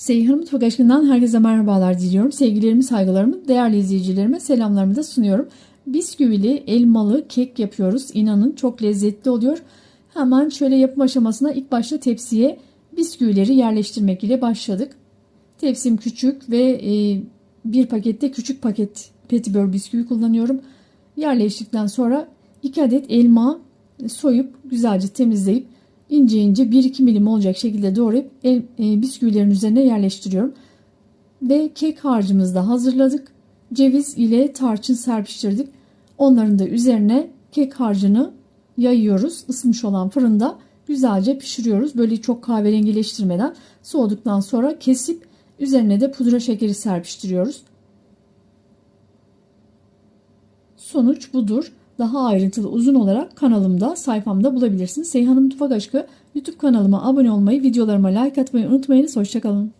Seyhan Mutfak Aşkı'ndan herkese merhabalar diliyorum. Sevgilerimi, saygılarımı, değerli izleyicilerime selamlarımı da sunuyorum. Bisküvili elmalı kek yapıyoruz. İnanın çok lezzetli oluyor. Hemen şöyle yapım aşamasına ilk başta tepsiye bisküvileri yerleştirmek ile başladık. Tepsim küçük ve e, bir pakette küçük paket petibör bisküvi kullanıyorum. Yerleştikten sonra 2 adet elma soyup güzelce temizleyip ince ince 1-2 milim olacak şekilde doğrayıp el, e, bisküvilerin üzerine yerleştiriyorum. Ve kek harcımızı da hazırladık. Ceviz ile tarçın serpiştirdik. Onların da üzerine kek harcını yayıyoruz. Isınmış olan fırında güzelce pişiriyoruz. Böyle çok kahverengileştirmeden soğuduktan sonra kesip üzerine de pudra şekeri serpiştiriyoruz. Sonuç budur. Daha ayrıntılı uzun olarak kanalımda sayfamda bulabilirsiniz. Seyhan'ın Mutfak Aşkı YouTube kanalıma abone olmayı, videolarıma like atmayı unutmayınız. Hoşçakalın.